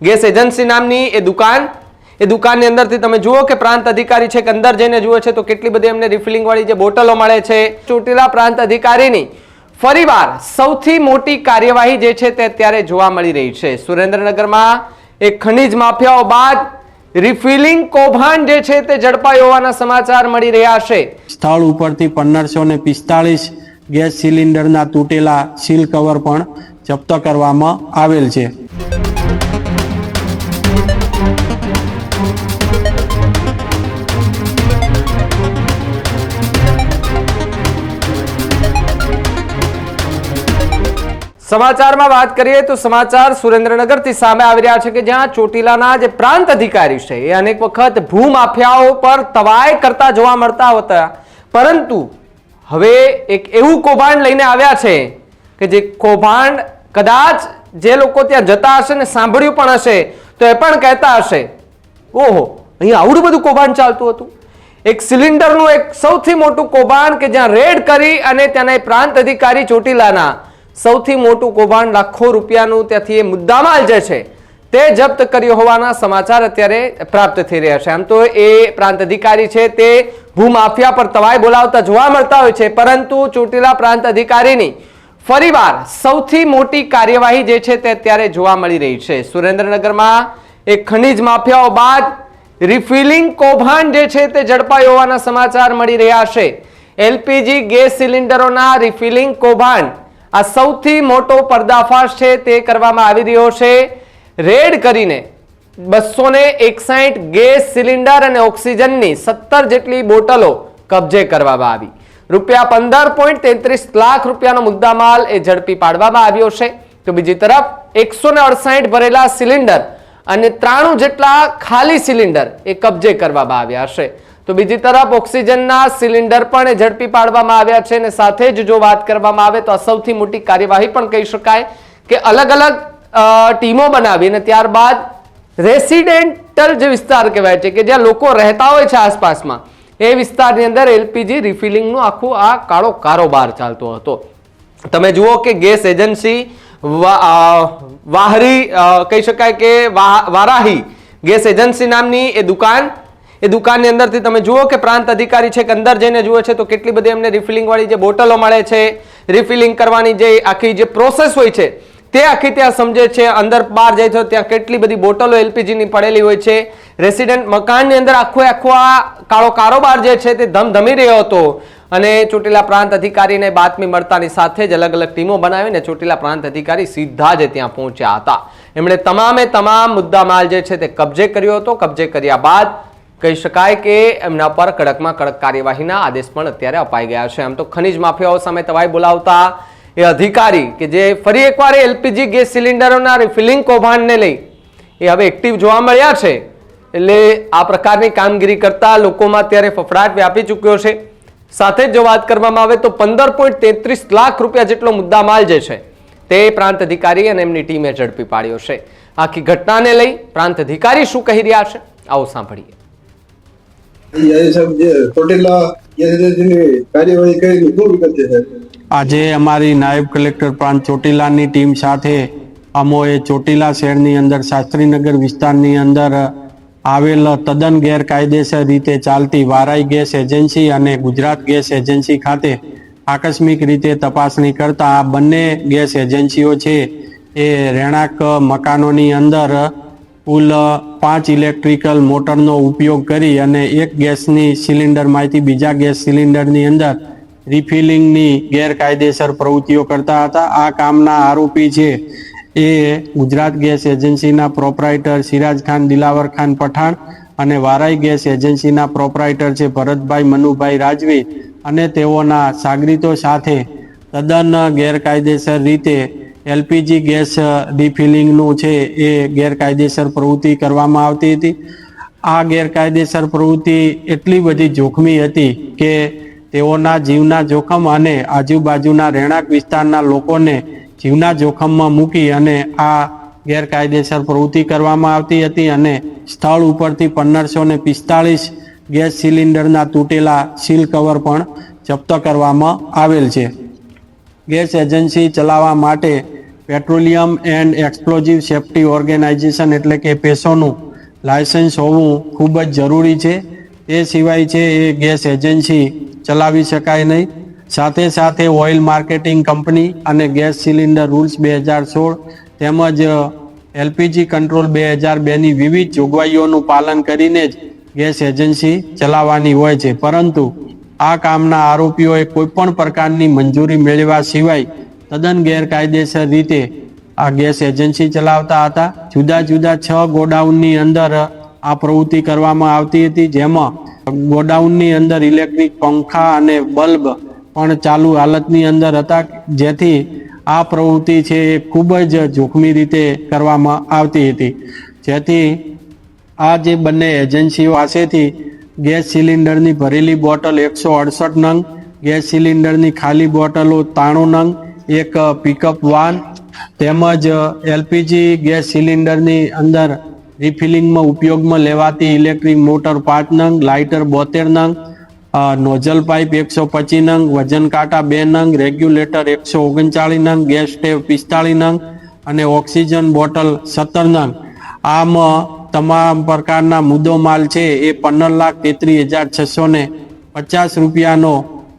Gas agency નામની એ દુકાન, એ દુકાનની અંદરથી તમે જુઓ કે પ્રાંત અધિકારી છે કે અંદર જઈને જુએ છે, તો કેટલી બધી એમને રિફિલિંગવાળી જે બોટલો મળે છે. ચોટીલા પ્રાંત અધિકારીની ફરીવાર સૌથી મોટી કાર્યવાહી જે છે તે અત્યારે જોવા મળી રહી છે. સુરેન્દ્રનગરમાં એક ખનીજ માફિયાઓ બાદ રિફિલિંગ કૌભાંડ જે છે તે ઝડપાયું હોવાના સમાચાર મળી રહ્યા છે. સ્થળ ઉપરથી પંદરસો ને પિસ્તાળીસ ગેસ સિલિન્ડરના તૂટેલા સીલ કવર પણ જપ્ત કરવામાં આવેલ છે. સમાચારમાં વાત કરીએ તો સમાચાર સુરેન્દ્રનગરથી સામે આવી રહ્યા છે કે જ્યાં ચોટીલાના જે પ્રાંત અધિકારી છે, એ અનેક વખત ભૂમાફિયાઓ પર તવાય કરતા જોવા મળતા હતા. પરંતુ હવે એક એવું કૌભાંડ લઈને આવ્યા છે કે જે કૌભાંડ કદાચ જે લોકો ત્યાં જતા હશે ને સાંભળ્યું પણ હશે, તો એ પણ કહેતા હશે, ઓહો, અહીંયા આવડું બધું કૌભાંડ ચાલતું હતું? એક સિલિન્ડરનું એક સૌથી મોટું કૌભાંડ કે જ્યાં રેડ કરી અને ત્યાંના પ્રાંત અધિકારી ચોટીલાના સૌથી મોટું કૌભાંડ લાખો રૂપિયાનું ત્યાંથી એ મુદ્દામાલ જે છે, તે જપ્ત કર્યો હોવાના સમાચાર અત્યારે પ્રાપ્ત થઈ રહ્યા છે. આમ તો એ પ્રાંત અધિકારી છે, તે ભૂમાફિયા પર તવાઈ બોલાવતા જોવા મળતા હોય છે, પરંતુ ચોટીલા પ્રાંત અધિકારીની ફરીવાર સૌથી મોટી કાર્યવાહી જે છે, તે અત્યારે જોવા મળી રહી છે. સુરેન્દ્રનગરમાં એક ખનીજ માફિયાઓ બાદ રિફિલિંગ કૌભાંડ જે છે, તે ઝડપાયું હોવાના સમાચાર મળી રહ્યા છે. એલપીજી ગેસ સિલિન્ડરોના રિફિલિંગ કૌભાંડ આ સૌથી મોટો પર્દાફાશ છે તે કરવામાં આવી રહ્યો છે. રેડ કરીને બસો ને એકસાઠ ગેસ સિલિન્ડર અને ઓક્સિજનની સત્તર જેટલી બોટલો કબજે કરવામાં આવી. રૂપિયા પંદર પોઈન્ટ તેત્રીસ લાખ રૂપિયાનો મુદ્દામાલ એ ઝડપી પાડવામાં આવ્યો છે. તો બીજી તરફ એકસો અડસાઠ ભરેલા સિલિન્ડર અને ત્રાણું જેટલા ખાલી સિલિન્ડર એ કબજે કરવામાં આવ્યા છે. તો બીજી તરફ ઓક્સિજનના સિલિન્ડર પણ ઝડપી પાડવામાં આવ્યા છે અને સાથે જ જો વાત કરવામાં આવે તો આ સૌથી મોટી કાર્યવાહી પણ કહી શકાય કે અલગ અલગ ટીમો બનાવી અને ત્યારબાદ રેસિડેન્ટલ જે વિસ્તાર કહેવાય છે કે જ્યાં લોકો રહેતા હોય છે આસપાસમાં, એ વિસ્તારની અંદર એલપીજી રિફિલિંગનું આખું આ કાળો કારોબાર ચાલતો હતો. તમે જુઓ કે ગેસ એજન્સી વાહરી કહી શકાય કે વારાહી ગેસ એજન્સી નામની એ દુકાન એ દુકાનની અંદરથી તમે જુઓ કે પ્રાંત અધિકારી છે કે અંદર જઈને જુએ છે, તો કેટલી બધી એમને રિફિલિંગવાળી જે બોટલો મળે છે રિફિલિંગ કરવાની જે આખી જે પ્રોસેસ હોય છે, તે આખી ત્યાં સમજે છે. અંદર બહાર જાય તો ત્યાં કેટલી બધી બોટલો એલપીજીની પડેલી હોય છે. રેસિડેન્ટ મકાનની અંદર આખો આખો આ કાળો કારોબાર જે છે તે ધમધમી રહ્યો હતો. અને ચોટીલા પ્રાંત અધિકારીને બાતમી મળતાની સાથે જ અલગ અલગ ટીમો બનાવીને ચોટીલા પ્રાંત અધિકારી સીધા જ ત્યાં પહોંચ્યા હતા. એમણે તમામે તમામ મુદ્દામાલ જે છે તે કબજે કર્યો હતો. કબજે કર્યા બાદ કહી શકાય કે એમના પર કડકમાં કડક કાર્યવાહીના આદેશ પણ અત્યારે અપાઈ ગયા છે. આમ તો ખનીજ માફિયાઓ સામે તવાઈ બોલાવતા એ અધિકારી કે જે ફરી એકવાર એલપીજી ગેસ સિલિન્ડરોના રિફિલિંગ કૌભાંડને લઈ એ હવે એક્ટિવ જોવા મળ્યા છે. એટલે આ પ્રકારની કામગીરી કરતા લોકોમાં અત્યારે ફફડાટ વ્યાપી ચૂક્યો છે. સાથે જ જો વાત કરવામાં આવે તો પંદર પોઈન્ટ તેત્રીસ લાખ રૂપિયા જેટલો મુદ્દામાલ જે છે તે પ્રાંત અધિકારી અને એમની ટીમે ઝડપી પાડ્યો છે. આખી ઘટનાને લઈ પ્રાંત અધિકારી શું કહી રહ્યા છે? આવો સાંભળીએ. આજે અમારી નાયબ કલેક્ટર પ્રાંત ચોટીલાની ટીમ સાથે અમોએ ચોટીલા શહેરની અંદર શાસ્ત્રીનગર વિસ્તારની અંદર આવેલ તદ્દન ગેરકાયદેસર રીતે ચાલતી વારાઈ ગેસ એજન્સી અને ગુજરાત ગેસ એજન્સી ખાતે આકસ્મિક રીતે તપાસણી કરતા આ બંને ગેસ એજન્સીઓ છે એ રહેણાંક મકાનોની અંદર કુલ પાંચ ઇલેક્ટ્રિકલ મોટરનો ઉપયોગ કરી અને એક ગેસની સિલિન્ડરમાંથી બીજા ગેસ સિલિન્ડરની અંદર રિફિલિંગની ગેરકાયદેસર પ્રવૃત્તિઓ કરતા હતા. આ કામના આરોપી છે એ ગુજરાત ગેસ એજન્સીના પ્રોપરાઇટર સિરાજ ખાન, દિલાવર ખાન પઠાણ અને વારાઈ ગેસ એજન્સીના પ્રોપરાઇટર છે ભરતભાઈ મનુભાઈ રાજવી અને તેઓના સાગરીતો સાથે તદ્દન ગેરકાયદેસર રીતે એલપીજી ગેસ રિફિલિંગનું છે એ ગેરકાયદેસર પ્રવૃત્તિ કરવામાં આવતી હતી. આ ગેરકાયદેસર પ્રવૃત્તિ એટલી બધી જોખમી હતી કે તેઓના જીવના જોખમ અને આજુબાજુના રહેણાંક વિસ્તારના લોકોને જીવના જોખમમાં મૂકી અને આ ગેરકાયદેસર પ્રવૃત્તિ કરવામાં આવતી હતી અને સ્થળ ઉપરથી પંદરસો ને પિસ્તાળીસ ગેસ સિલિન્ડરના તૂટેલા સીલ કવર પણ જપ્ત કરવામાં આવેલ છે. ગેસ એજન્સી ચલાવવા માટે petroleum and explosive safety organisation એટલે કે પેસોનું લાયસન્સ હોવું ખૂબ જ જરૂરી છે. એ સિવાય છે એ ગેસ એજન્સી ચલાવી શકાય નહીં. સાથે સાથે ઓઇલ માર્કેટિંગ કંપની અને ગેસ સિલિન્ડર રૂલ્સ બે હજાર સોળ તેમજ એલપીજી કંટ્રોલ બે હજાર બેની વિવિધ જોગવાઈઓનું પાલન કરીને જ ગેસ એજન્સી ચલાવવાની હોય છે. પરંતુ આ કામના આરોપીઓએ કોઈપણ પ્રકારની મંજૂરી મેળવ્યા સિવાય તદ્દન ગેરકાયદેસર રીતે આ ગેસ એજન્સી ચલાવતા હતા. જુદા જુદા છ ગોડાઉનની અંદર આ પ્રવૃત્તિ કરવામાં આવતી હતી, જેમાં ગોડાઉનની અંદર ઇલેક્ટ્રિક પંખા અને બલ્બ પણ ચાલુ હાલતની અંદર હતા, જેથી આ પ્રવૃત્તિ છે એ ખૂબ જ જોખમી રીતે કરવામાં આવતી હતી. જેથી આ જે બંને એજન્સીઓ પાસેથી ગેસ સિલિન્ડરની ભરેલી બોટલ એકસો અડસઠ નંગ, ગેસ સિલિન્ડરની ખાલી બોટલો ત્રાણું નંગ એક પિકઅપ વાન તેમજ એલપીજી ગેસ સિલિન્ડરની અંદર રિફિલિંગમાં ઉપયોગમાં લેવાતી ઇલેક્ટ્રિક મોટર પાંચ નંગ લાઇટર બોતેર નંગ નોઝલ પાઇપ એકસો પચીસ નંગ, વજન કાંટા બે નંગ રેગ્યુલેટર એકસો ઓગણચાળીસ નંગ ગેસ સ્ટેવ પિસ્તાળીસ નંગ અને ઓક્સિજન બોટલ સત્તર નંગ. આમ તમામ પ્રકારના મુદ્દો માલ છે એ પંદર લાખ તેત્રીસ હજાર છસો ને પચાસ રૂપિયાનો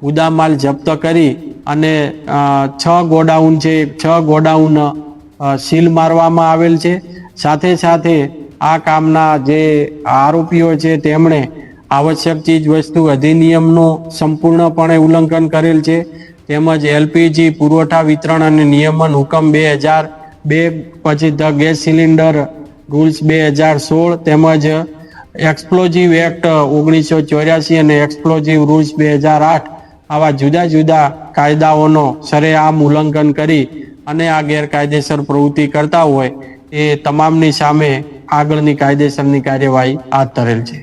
મુદ્દા માલ જપ્ત કરી અને છ ગોડાઉન છે, છ ગોડાઉન સીલ મારવામાં આવેલ છે. સાથે સાથે આ કામના જે આરોપીઓ છે તેમણે આવશ્યક ચીજ વસ્તુ અધિનિયમનું સંપૂર્ણપણે ઉલ્લંઘન કરેલ છે. તેમજ એલપીજી પુરવઠા વિતરણ અને નિયમન હુકમ બે હજાર બે, પછી ધ ગેસ સિલિન્ડર રૂલ્સ બે હજાર સોળ, તેમજ એક્સપ્લોઝિવ એક્ટ ઓગણીસો ચોર્યાસી અને એક્સપ્લોઝિવ રૂલ્સ બે હજાર આઠ આવા જુદા જુદા કાયદાઓનો સરેઆમ ઉલ્લંઘન કરી અને આ ગેરકાયદેસર પ્રવૃત્તિ કરતા હોય, એ તમામની સામે આગળની કાયદેસરની કાર્યવાહી હાથ ધરેલ છે.